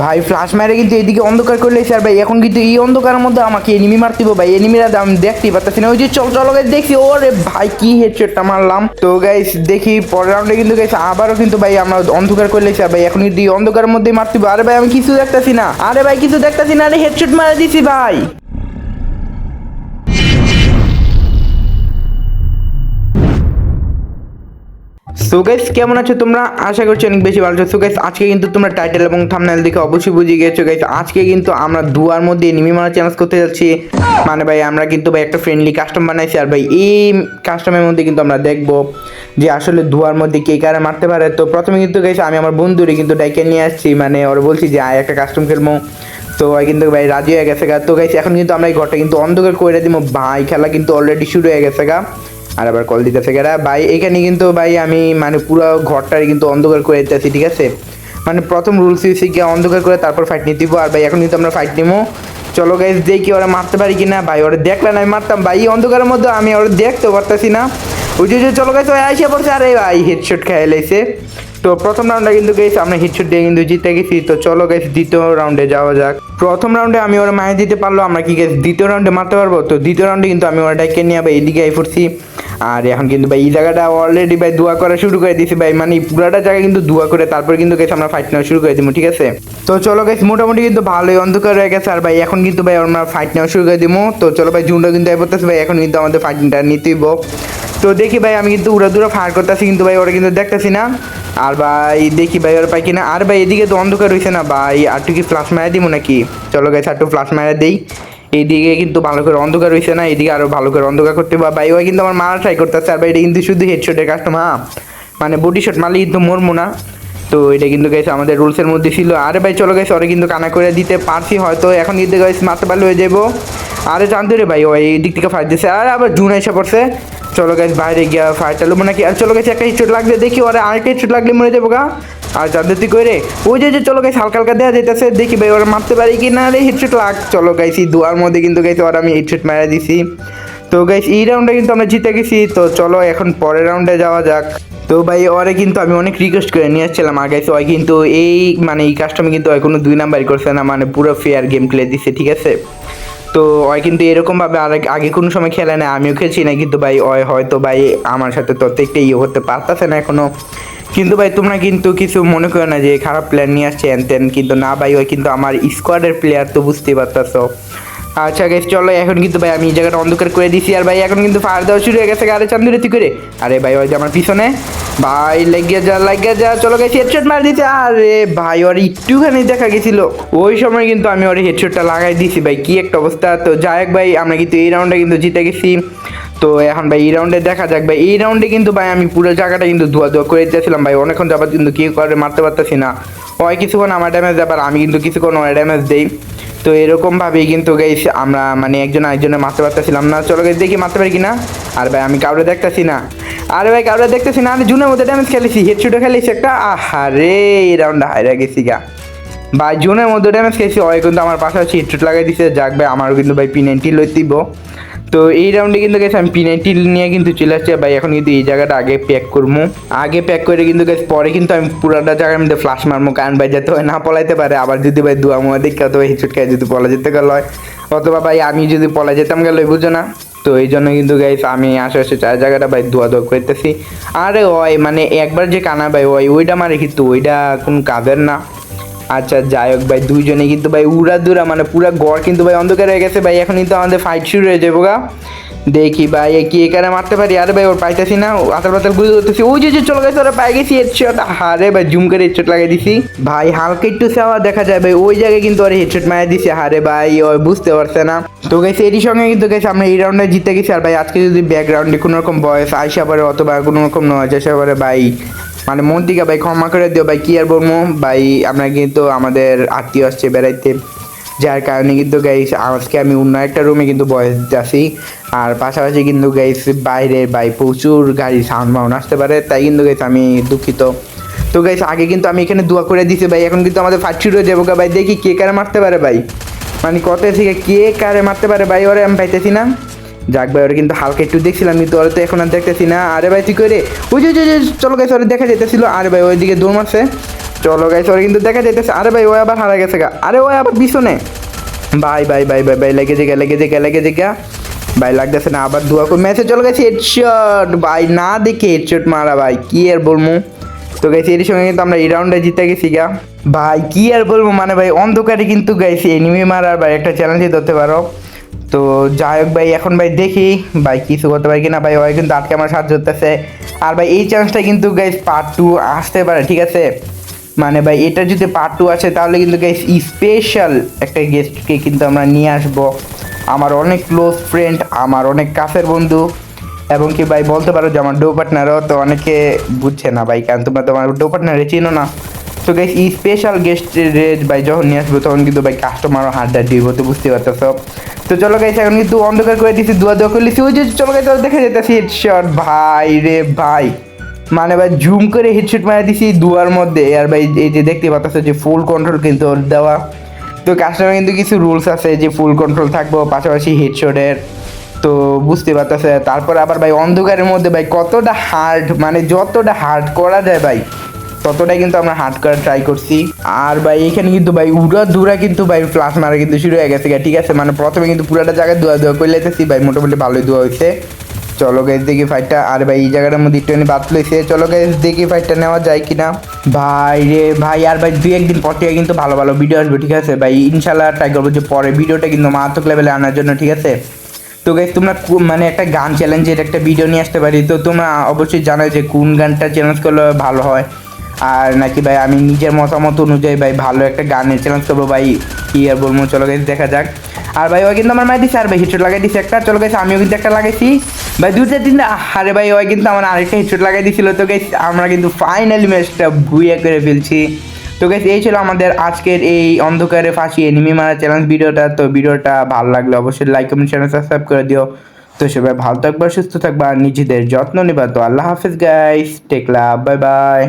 ভাই ফ্লাশ মারে কিন্তু এদিকে অন্ধকার করলে স্যার ভাই, এখন কিন্তু এই অন্ধকারের মধ্যে আমাকে এনিমি মারতে ভাই। এনিমিরা আমি দেখতেই পারতেছি না। ওই যে চল চল দেখছি ওরে ভাই, কি হেডশটটা মারলাম। তো গাইস দেখি পরের রাউন্ডে কিন্তু গাইস আবারও কিন্তু ভাই আমরা অন্ধকার করলে স্যার ভাই, এখন কিন্তু এই অন্ধকারের মধ্যে মারতে আরে ভাই, আমি কিছু দেখতেছি না। আরে ভাই, কিছু দেখতেছি না। আরে হেডশট মারা দিছি ভাই। সো গাইস কেমন আছো তোমরা? আশা করছি অনেক বেশি ভালো আছো। সো গাইস আজকে কিন্তু তোমরা টাইটেল এবং থাম্বনেল দেখে অবশ্যই বুঝে গেছো গাইস আজকে কিন্তু আমরা দুয়ার মধ্যে এনিমি মারা চ্যালেঞ্জ করতে যাচ্ছি। মানে ভাই, আমরা কিন্তু ভাই একটা ফ্রেন্ডলি কাস্টম বানাইছি। আর ভাই, এই কাস্টমের মধ্যে কিন্তু আমরা দেখব যে আসলে দুয়ার মধ্যে কে কারে মারতে পারে। তো প্রথমে কিন্তু গাইস আমি আমার বন্ধুরে কিন্তু ডাইকে নিয়ে আসছি। মানে ওর বলছি যে, আয়, একটা কাস্টম খেলব। তো কিন্তু ভাই রাজি হয়ে গেছে গা। তো গাইস এখন কিন্তু আমরা এই ঘরটা কিন্তু অন্ধকার করে দিব। ভাই, খেলা কিন্তু অলরেডি শুরু হয়ে গেছে গা। আর আবার কল দিতেছে গেরা। ভাই, এখানে কিন্তু ভাই আমি মানে পুরো ঘরটার কিন্তু অন্ধকার করে দিতেছি, ঠিক আছে? মানে প্রথম রুলস গিয়ে অন্ধকার করে তারপর ফাইট নিয়ে দিব। আর ভাই, এখন কিন্তু আমরা ফাইট নিবো চলো গাইজ দেখি ওরা মারতে পারি কিনা। ভাই, ওরা দেখলে না আমি মারতাম। ভাই অন্ধকারের মধ্যে আমি ওরা দেখতে পারতেছি না। ওই যে চলো গাইজ ওই আইসা পড়ছে। আরে ভাই হেডশট খেয়ে লাইছে। তো প্রথম রাউন্ডে কিন্তু গেছি আমরা হিটশট দিয়ে কিন্তু জিতে গেছি। তো চলো গেছি দ্বিতীয় রাউন্ডে যাওয়া যাক। প্রথম রাউন্ডে আমি ওরা মায়ে দিতে পারল, আমরা কি গেছি দ্বিতীয় রাউন্ডে মারতে পারব? তো দ্বিতীয় রাউন্ডে কিন্তু আমি ওরা ডাইকে নিয়ে ভাই এদিকে আই পড়ছি আর এখন কিন্তু ভাই এই জায়গাটা অলরেডি ভাই দোয়া করা শুরু করে দিয়েছি ভাই। মানে পুরাটা জায়গা কিন্তু দোয়া করে তারপরে কিন্তু গেছে আমরা ফাইট নেওয়া শুরু করে দিব, ঠিক আছে? তো চলো গেছি মোটামুটি কিন্তু ভালোই অন্ধকার হয়ে গেছে। আর ভাই এখন কিন্তু ভাই আমরা ফাইট নেওয়া শুরু করে দিব। তো চলো ভাই, জুনটা কিন্তু আই পড়তেছে ভাই। এখন কিন্তু আমাদের ফাইটিংটা নিতেই তো দেখি ভাই, আমি কিন্তু উড়া দূরা ফায়ার করতেছি কিন্তু ভাই, ওরা কিন্তু দেখতেছি না। আর ভাই, দেখি ভাই, ওরা পাই কিনা। আর ভাই, এদিকে তো অন্ধকার রয়েছে না ভাই, আর কি ফ্লাশ মারা দিব নাকি? চলো গাইছে আর একটু ফ্লাশ মারা দেই। এইদিকে কিন্তু ভালো করে অন্ধকার হয়েছে না, এদিকে আরও ভালো করে অন্ধকার করতে বা ভাই ওই কিন্তু আমার মারা ট্রাই করতেছে, আর ভাই, এটা কিন্তু শুধু হেডশটের কাস্টম হ্যাঁ মানে বডি শট মারলে কিন্তু মরমো না। তো এটা কিন্তু গেছে আমাদের রুলসের মধ্যে ছিল। আরে ভাই, চলো গেছে ওরা কিন্তু কানা করে দিতে পারছি হয়তো। এখন কিন্তু গেছে মারতে পারলে হয়ে যাব আরে জানতে রে ভাই ওই দিক থেকে ফাইট দিছে। আর আবার জুন এসে পড়ছে। চলো গাইস বাইরে গিয়া ফাইট চালু। নাকি আর চলো গেছে একটা হিটশট লাগবে দেখি, ওরা আরেকটা হিটশট লাগলে মরে যাব গা। আর যাদের তুই কই রে ওই যে চলো গাইস হালকা হালকা দেওয়া যেতেছে দেখি ভাই, ওরা মারতে পারি কি না রে হিটশট লাগ। চলো গাইছি দুয়ার মধ্যে কিন্তু গাইছে ওরা আমি হিটশট মারা দিছি। তো গাইস এই রাউন্ডে কিন্তু আমরা জিতে গেছি। তো চলো, এখন পরের রাউন্ডে যাওয়া যাক। তো ভাই, ওরে কিন্তু আমি অনেক রিকোয়েস্ট করে নিয়ে আসছিলাম। আগে তো ওই কিন্তু এই মানে এই কাজটা কিন্তু ওই কোনো দুই নাম্বারই করছে না মানে পুরো ফেয়ার গেম খেলে দিছে, ঠিক আছে? তো ওই কিন্তু এরকমভাবে আর আগে কোনো সময় খেলে না আমিও খেলছি না কিন্তু ভাই ওই হয়তো ভাই আমার সাথে তত একটা ইয়ে করতে পারতেছে না এখনও কিন্তু ভাই তোমরা কিন্তু কিছু মনে করো না যে খারাপ প্লেয়ার নিয়ে আসছে এন তেন কিন্তু না ভাই, ওই কিন্তু আমার স্কোয়াডের প্লেয়ার তো বুঝতেই পারতেছো। আচ্ছা গেছ চলো, এখন কিন্তু ভাই আমি এই জায়গাটা অন্ধকার করে দিছি। আর ভাই, এখন কিন্তু ফায়ার দেওয়া শুরু হয়ে গেছে আরে চান্দুরে তুই করে। আরে ভাই, ওই যে আমার পিছনে। ভাই, লেগে যা লেগে যা। চলো গেছি হেডশট মার দিতে আরে ভাই, ওর একটুখানি দেখা গেছিল। ওই সময় কিন্তু আমি ওর হেডশটটা লাগাই দিছি। ভাই, কি একটা অবস্থা। তো যাই হোক ভাই, আমরা কিন্তু এই রাউন্ডে কিন্তু জিতে গেছি। তো এখন ভাই, এই রাউন্ডে দেখা যাক। ভাই, এই রাউন্ডে কিন্তু ভাই, আমি পুরো জায়গাটা কিন্তু ধোয়া ধোয়া করে দিতেছিলাম। ভাই, অনেকক্ষণ যাবার কিন্তু কি করে মারতে পারতেছি না। ওই কিছুক্ষণ আমার ড্যামেজ আবার আমি কিন্তু কিছুক্ষণ ওই ড্যামেজ দেই। তো এরকম ভাবে কিন্তু গাইস আমরা মানে একজন আরেকজনের মারতে পারতেছিলাম না। চলো গাইস দেখি মারতে পারি কিনা? আর ভাই, আমি কাউরে দেখতেছি না। আরে ভাই, কাউরে দেখতেছি না? আরে জুনের মধ্যে ড্যামেজ খেলেছি হেডশুটে খেলেছি একটা। আহারে এই রাউন্ডে হাইরা গেছি গা। ভাই, জুনের মধ্যে ড্যামেজ খেয়েছি, ওই কিন্তু আমার পাশাপাশি হেডশুট লাগাই দিছে। যাক ভাই, আমারও কিন্তু ভাই পি নাইনটি লই দিব তো এই রাউন্ডে কিন্তু গেছে আমি পি নাইনটি নিয়ে কিন্তু চলে আসছি ভাই, এখন কিন্তু এই জায়গাটা আগে প্যাক করব। আগে প্যাক করে কিন্তু গেছে পরে কিন্তু আমি পুরাটা জায়গার মধ্যে ফ্লাশ মারবো, কারণ ভাই যাতে না পলাইতে পারে, আবার যদি ভাই দুয়া মুয়া দেখে অথবা হিচুট খাই যদি পলা যেতে গেল হয়। অথবা ভাই আমি যদি পলা যেতাম গেল বুঝো না। তো এই জন্য কিন্তু গাইস আমি আশেপাশে চার জায়গাটা ভাই ধোয়া ধোয়া করতেছি। আরে ওই মানে একবার যে কানা ভাই, ওই, ওইটা মারে কিন্তু, ওইটা কোন কাজের না। আচ্ছা যাই হোক ভাই দুইজনে কিন্তু ভাই উড়া দুরা মানে পুরা গড় কিন্তু ভাই অন্ধকার হয়ে গেছে ভাই এখন কিন্তু আমাদের ফাইট শুরু হয়ে যাব গা। দেখি ভাই কি এখানে মারতে পারি? আরে ভাই, ওর পাইতেছি না আতাল পাতাল বুঝে করতেছি ওই যে চলে গেছে, ওরা পাই গেছি হেডশট হারে ভাই, জুম করে হেডশট লাগিয়ে দিছি। ভাই, হালকা একটু সেওয়া দেখা যায় ভাই, ওই জায়গায় কিন্তু ওর হেডশট মারা দিছে। হারে ভাই, ও বুঝতে পারছে না। তো গেছে এরই সঙ্গে কিন্তু গেছে আমরা এই রাউন্ডে জিতে গেছি। আর ভাই, আজকে যদি ব্যাকগ্রাউন্ডে কোনো রকম বয়স আইসা পারে অথবা কোনো রকম নয় আসা পারে ভাই মানে মন থেকে ভাই ক্ষমা করে দিও ভাই, কি আর বলব? ভাই আপনার কিন্তু আমাদের আত্মীয় আসছে বেড়াইতে। যার কারণে কিন্তু গাইস আজকে আমি অন্য একটা রুমে কিন্তু বয়স আছি। আর পাশাপাশি কিন্তু গাইস বাইরে ভাই প্রচুর গাড়ি সাউন্ড মাউন্ড আসতে পারে, তাই কিন্তু গাইস আমি দুঃখিত। তো গাইস আগে কিন্তু আমি এখানে দোয়া করে দিছি ভাই, এখন কিন্তু আমাদের ফাইট শুরু যাব গা ভাই। দেখি কে কারে মারতে পারে ভাই। মানে কত থেকে কে কারে মারতে পারে ভাই, ওরে আমি পাইতেছি না। যাক ভাই ওরা কিন্তু হালকা একটু দেখছিলাম কিন্তু ওরা তো এখন আর দেখতেছি না। আরে ভাই তুই করে ওই যে যে, চলো গাইস ওরা দেখা যেতেছিল আরে ভাই ওইদিকে দৌড় মারছে। চলো গাইস ওর কিন্তু দেখা যাইতেছে। আরে ভাই ও আবার হারা গেছে গা। আরে ও আবার পিছনে। ভাই ভাই ভাই ভাই ভাই লেগে জেগা লেগে জেগা লেগে জেগা ভাই লাগতেছে না আবার দুয়া করে ম্যাচে চলে গেছে হেডশট ভাই না দেখে হেডশট মারা ভাই কি আর বলব তো গাইছি এর সঙ্গে কিন্তু আমরা এই রাউন্ডে জিতে গেছি গা। ভাই কি আর বলব মানে ভাই অন্ধকারে কিন্তু গাইছি এনিমি মারার ভাই একটা চ্যালেঞ্জই ধরতে পারো। তো যাই হোক ভাই, এখন ভাই দেখি ভাই কিছু করতে পারি কিনা ভাই ওই কিন্তু আটকে আমার সাহায্য করতেছে। আর ভাই, এই চ্যালেঞ্জটা কিন্তু গাইস পার্ট টু আসতে পারে, ঠিক আছে? মানে ভাই, এটা যদি পার্ট টু আসে, তাহলে কিন্তু গাইস স্পেশাল একটা গেস্টকে কিন্তু আমরা নিয়ে আসব। আমার অনেক ক্লোজ ফ্রেন্ড আমার অনেক কাছের বন্ধু, এবং কি ভাই, বলতে পারো যে আমার ডো পার্টনারও তো অনেকে বুঝছে না ভাই, কারণ তোমরা তোমার ডো পার্টনারে চিনো না। তো গাইস স্পেশাল গেস্টের ভাই যখন নিয়ে আসব, তখন কিন্তু ভাই কাস্টমারও হাতটা দিব, তো বুঝতে পারতেছো। তো চলো গাইছে এখন কিন্তু অন্ধকার করে দিছি দুয়া দোয়া করে ওই যে, চলো গাইস দেখা যেতেছি হেডশট ভাই রে ভাই। মানে ভাই জুম করে হেডশট মারা দিছি দুয়ার মধ্যে। আর ভাই, এই যে দেখতে পাচ্ছ যে ফুল কন্ট্রোল কিন্তু ওর দেওয়া। তো কাস্টমার কিন্তু কিছু রুলস আছে যে ফুল কন্ট্রোল থাকব, পাশাপাশি হেডশটের তো বুঝতে পারতেছে। তারপর আবার ভাই, অন্ধকারের মধ্যে ভাই, কতটা হার্ড মানে যতটা হার্ড করা যায় ভাই। ততটাই কিন্তু আমরা হার্ড করার ট্রাই করছি। আর ভাই, এখানে কিন্তু ভাই, উড়া দুরা কিন্তু ভাই ফ্লাশ মারা কিন্তু শুরু হয়ে গেছে ঠিক আছে? মানে প্রথমে কিন্তু পুরাটা জায়গায় দোয়া দোয়া করে লেতেছি ভাই, মোটামুটি ভালোই দোয়া হয়েছে। চলো গাইজ দেখি ফাইটটা আর ভাই, এই জায়গাটার মধ্যে একটুখানি বাদ লইছে চলো গাইজ দেখি ফাইটটা নেওয়া যায় কিনা। ভাই রে ভাই, আর ভাই, দুই একদিন পর থেকে কিন্তু ভালো ভালো ভিডিও আসবে, ঠিক আছে? ভাই ইনশাল্লাহ ট্রাই করব যে পরে ভিডিওটা কিন্তু মারাত্মক লেভেলে আনার জন্য, ঠিক আছে? তো গাইজ তোমরা মানে একটা গান চ্যালেঞ্জের একটা ভিডিও নিয়ে আসতে পারি। তো তোমরা অবশ্যই জানো যে কোন গানটা চ্যালেঞ্জ করলে ভালো হয়। আর নাকি ভাই আমি নিজের মতামত অনুযায়ী ভাই ভালো একটা গানের চ্যালেঞ্জ করব ভাই কি আর বলব, চলো গাইজ দেখা যাক। আর ভাই ওই কিন্তু আমার মাই দিছে, আর ভাই হিটশট লাগাই দিছে একটা, চলো গেছে আমিও কিন্তু একটা লাগাইছি। ভাই, দু চার দিন আরে ভাই ওই কিন্তু আমার আরেকটা হিটশট লাগাই দিছিল, তো গেছে আমরা কিন্তু ফাইনালি ম্যাচটা ভুইয়া করে ফেলছি। তো গেছে এই ছিল আমাদের আজকের এই অন্ধকারে ফাঁসি এনিমি মারা চ্যালেঞ্জ ভিডিওটা, তো ভিডিওটা ভালো লাগলে অবশ্যই লাইক কমেন্ট চ্যানেল সাবস্ক্রাইব করে দিও। তো সবাই ভালো থাকবা, সুস্থ থাকবা নিজেদের যত্ন নেবা, তো আল্লাহ হাফিজ guys take love bye bye